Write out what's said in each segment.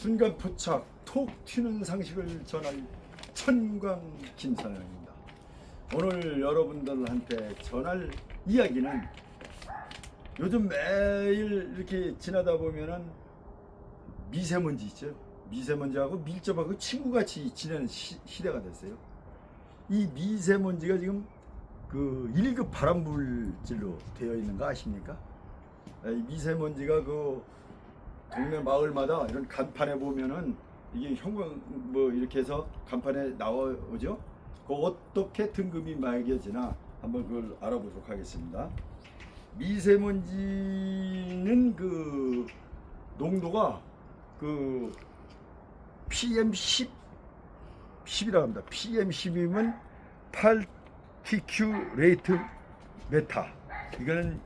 순간 포착 톡 튀는 상식을 전할 천광 김선영입니다. 오늘 여러분들한테 전할 이야기는 요즘 매일 이렇게 지나다 보면은 미세먼지 있죠. 미세먼지하고 밀접하고 친구같이 지내는 시, 시대가 됐어요. 이 미세먼지가 지금 그 1급 발암물질로 되어 있는 거 아십니까? 이 미세먼지가 그 동네 마을마다 이런 간판에 보면은 이게 형광 뭐 이렇게 해서 간판에 나오죠. 그 어떻게 등급이 매겨지나 한번 그걸 알아보도록 하겠습니다. 미세먼지는 그 농도가 그 PM 10 10이라고 합니다. PM 10이면 파티큐레이트 메타. 이거는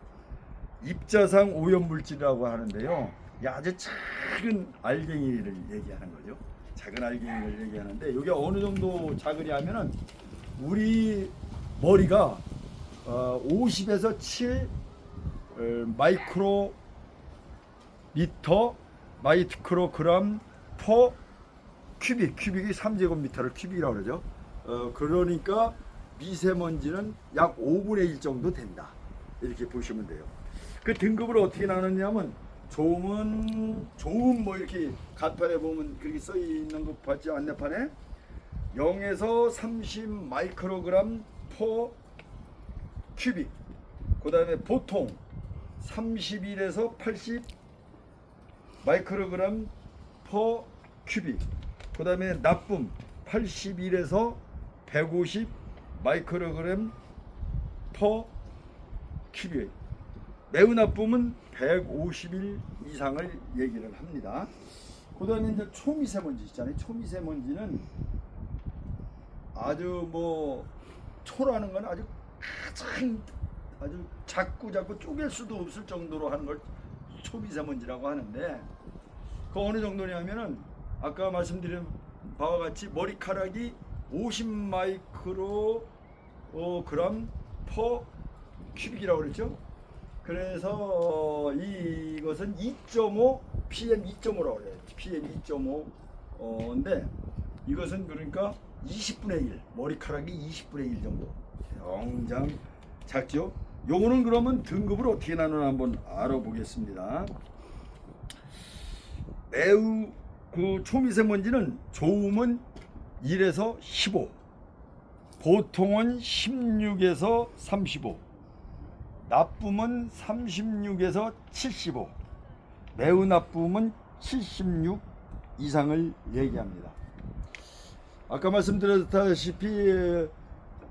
입자상 오염 물질이라고 하는데요. 이 아주 작은 알갱이를 얘기하는 거죠. 작은 알갱이를 얘기하는데 이게 어느 정도 작으냐면은 우리 머리가 어, 50에서 7 어, 마이크로 미터 마이크로 그램 퍼 큐빅 큐빅이 3제곱미터를 큐빅이라고 그러죠. 어, 그러니까 미세먼지는 약 5분의 1 정도 된다. 이렇게 보시면 돼요. 그 등급을 어떻게 나누냐면 좋은 좋은 뭐 이렇게 간판에 보면 그렇게 써 있는 거 봤지 안내판에 0에서 30 마이크로그램 퍼 큐빅. 그 다음에 보통 31에서 80 마이크로그램 퍼 큐빅. 그 다음에 나쁨 81에서 150 마이크로그램 퍼 큐빅. 매우 나쁨은 150일 이상을 얘기를 합니다. 그 다음에 이제 초미세먼지 있잖아요. 초미세먼지는 아주 뭐 초라는 건 아주 가장 아주 작고 작고 쪼갤 수도 없을 정도로 하는 걸 초미세먼지라고 하는데 그 어느 정도냐면은 아까 말씀드린 바와 같이 머리카락이 50 마이크로 어, 그램 퍼 큐빅이라고 그랬죠. 그래서 이것은 2.5 PM 2.5라고 그래요. PM 2.5인데 이것은 그러니까 20분의 1 머리카락이 20분의 1 정도 굉장 작죠. 요거는 그러면 등급을 어떻게 나누나 한번 알아보겠습니다. 매우 그 초미세먼지는 좋음은 1에서 15, 보통은 16에서 35, 나쁨은 36에서 75, 매우 나쁨은 76 이상을 얘기합니다. 아까 말씀드렸다시피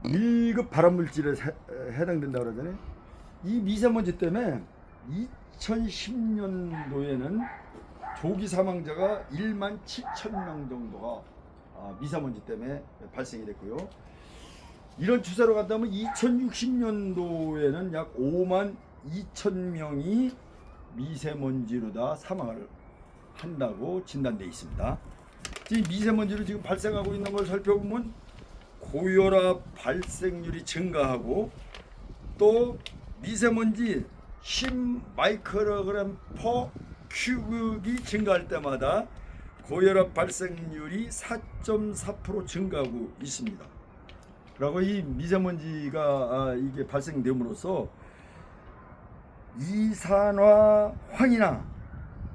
1급 발암물질에 해- 해당된다고 그러잖아요. 이 미세먼지 때문에 2010년도에는 조기 사망자가 1만 7천 명 정도가 아, 미세먼지 때문에 발생이 됐고요. 이런 추세로 간다면 2060년도에는 약 5만 2천 명이 미세먼지로 다 사망을 한다고 진단돼 있습니다. 이 미세먼지로 지금 발생하고 있는 걸 살펴보면 고혈압 발생률이 증가하고 또 미세먼지 10 마이크로그램 퍼 큐빅이 증가할 때마다 고혈압 발생률이 4.4% 증가하고 있습니다. 그리고 이 미세먼지가 아, 이게 발생됨으로써 이산화 황이나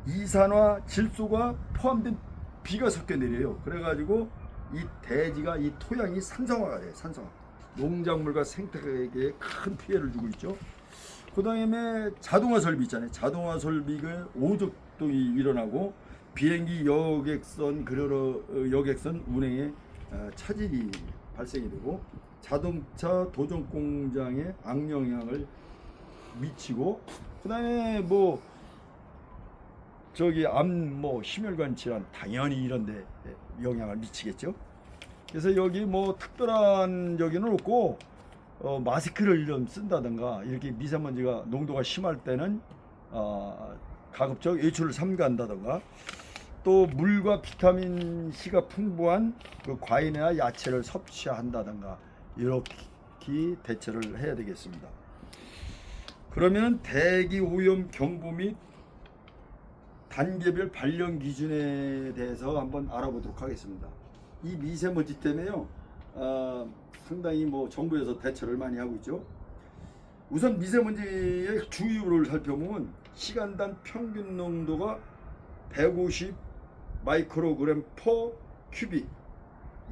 이산화 질소가 포함된 비가 섞여 내려요. 그래가지고 이 대지가 이 토양이 산성화가 돼요. 산성화. 농작물과 생태계에 큰 피해를 주고 있죠. 그 다음에 자동화 설비 있잖아요. 자동화 설비가 오적동이 일어나고 비행기 여객선 그러러 어, 여객선 운행에 어, 차질이 발생이 되고 자동차 도전 공장에 악영향을 미치고 그다음에 뭐 저기 암 뭐 심혈관 질환 당연히 이런데 영향을 미치겠죠. 그래서 여기 뭐 특별한 여기는 없고 어, 마스크를 좀 쓴다든가 이렇게 미세먼지가 농도가 심할 때는 어, 가급적 외출을 삼가한다든가 또 물과 비타민 C가 풍부한 그 과일이나 야채를 섭취한다든가 이렇게 대처를 해야 되겠습니다. 그러면은 대기 오염 경보 및 단계별 발령 기준에 대해서 한번 알아보도록 하겠습니다. 이 미세먼지 때문에요. 아, 상당히 뭐 정부에서 대처를 많이 하고 있죠. 우선 미세먼지의 주요를 살펴보면 시간당 평균 농도가 150 마이크로그램 퍼 큐빅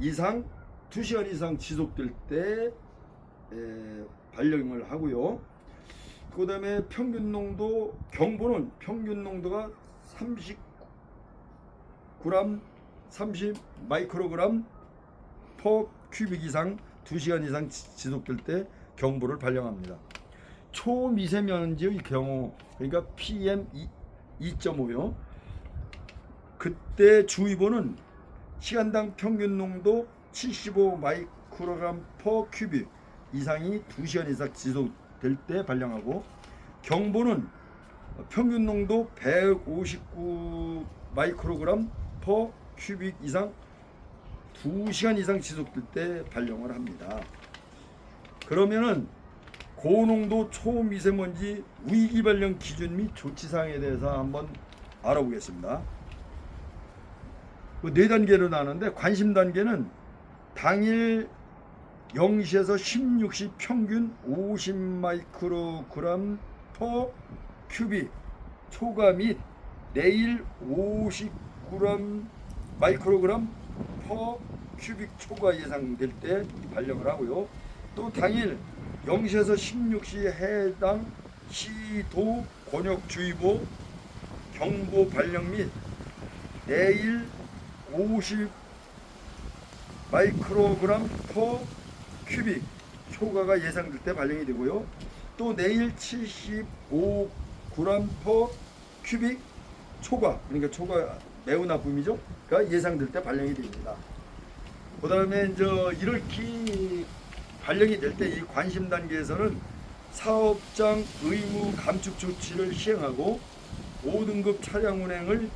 이상 2시간 이상 지속될 때 에, 발령을 하고요. 그 다음에 평균 농도 경보는 평균 농도가 30g 30 마이크로그램 퍼 큐빅 이상 2시간 이상 지- 지속될 때 경보를 발령합니다. 초미세먼지의 경우 그러니까 PM 2.5요. 그때 주의보는 시간당 평균 농도 75 마이크로그램 퍼 큐빅 이상이 2시간 이상 지속될 때 발령하고 경보는 평균 농도 159 마이크로그램 퍼 큐빅 이상 2시간 이상 지속될 때 발령을 합니다. 그러면은 고농도 초미세먼지 위기 발령 기준 및 조치 사항에 대해서 한번 알아보겠습니다. 그네 단계로 나누는데 관심 단계는 당일 0시에서 16시 평균 50 마이크로그램 퍼 큐빅 초과 및 내일 50g 마이크로그램 퍼 큐빅 초과 예상될 때 발령을 하고요. 또 당일 0시에서 16시 해당 시도 권역주의보 경보 발령 및 내일 50 마이크로그램 퍼 큐빅 초과가 예상될 때 발령이 되고요. 또 내일 75g 퍼 큐빅 초과 그러니까 초과 매우 나쁨이죠. 가 예상될 때 발령이 됩니다. 그 다음에 이제 이렇게 발령이 될 때 이 관심 단계에서는 사업장 의무 감축 조치를 시행하고 5등급 차량 운행을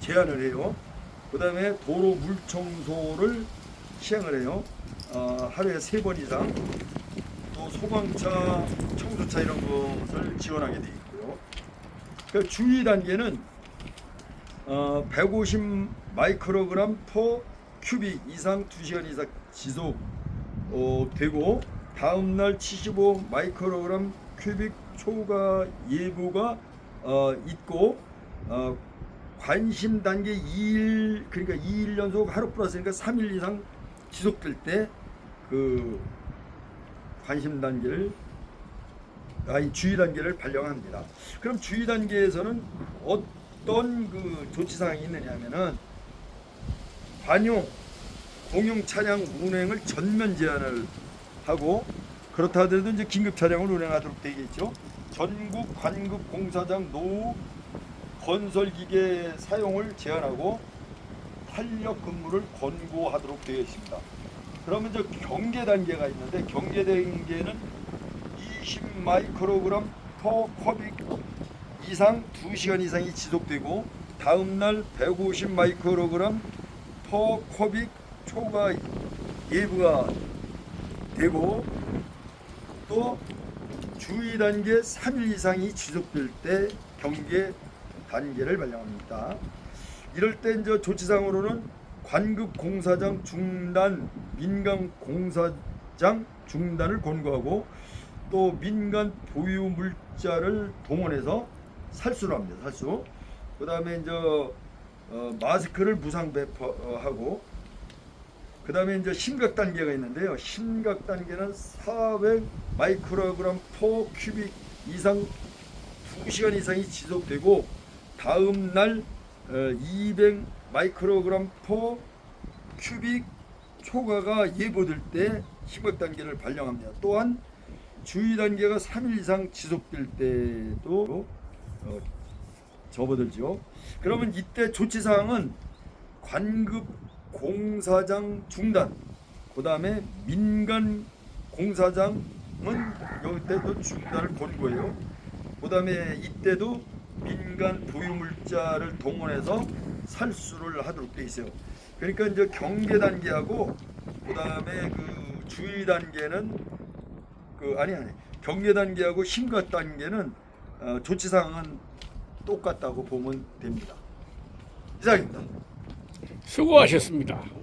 제한을 해요. 그 다음에 도로 물 청소를 시행을 해요. 어, 하루에 세 번 이상 또 소방차, 청소차 이런 것을 지원하게 되어 있고요. 그 주의 단계는 어, 150 마이크로그램 퍼 큐빅 이상 2시간 이상 지속 어, 되고 다음 날 75 마이크로그램 큐빅 초과 예보가 어, 있고 어, 관심 단계 2일 그러니까 2일 연속 하루 플러스니까 3일 이상 지속될 때 그 관심 단계를 아니 주의 단계를 발령합니다. 그럼 주의 단계에서는 어떤 그 조치 사항이 있느냐면은 관용 공용 차량 운행을 전면 제한을 하고 그렇다 하더라도 이제 긴급 차량을 운행하도록 되어 있죠. 전국 관급 공사장 노후 건설 기계 사용을 제한하고 탄력 근무를 권고하도록 되어 있습니다. 그러면 저 경계 단계가 있는데 경계 단계는 20 마이크로그램 퍼 컵익 이상 2시간 이상이 지속되고 다음 날 150 마이크로그램 퍼 컵익 초과 예부가 되고 또 주의 단계 3일 이상이 지속될 때 경계 단계를 발령합니다. 이럴 때 이제 조치상으로는 관급 공사장 중단, 민간 공사장 중단을 권고하고 또 민간 보유 물자를 동원해서 살수를 합니다. 살수. 그다음에 이제 어, 마스크를 무상 배포하고 그다음에 이제 심각 단계가 있는데요. 심각 단계는 400 마이크로그램 퍼 큐빅 이상 2시간 이상이 지속되고 다음 날 어, 200 마이크로그램 퍼 큐빅 초과가 예보될 때 심각 단계를 발령합니다. 또한 주의 단계가 3일 이상 지속될 때도 어, 접어들죠. 그러면 이때 조치 사항은 관급 공사장 중단, 그 다음에 민간 공사장은 여기 때도 중단을 권고해요. 그 다음에 이때도 민간 보유물자를 동원해서 살수를 하도록 돼 있어요. 그러니까 이제 경계 단계하고 그 다음에 그 주의 단계는 그 아니 아니 경계 단계하고 심각 단계는 어, 조치 사항은 똑같다고 보면 됩니다. 이상입니다. 수고하셨습니다.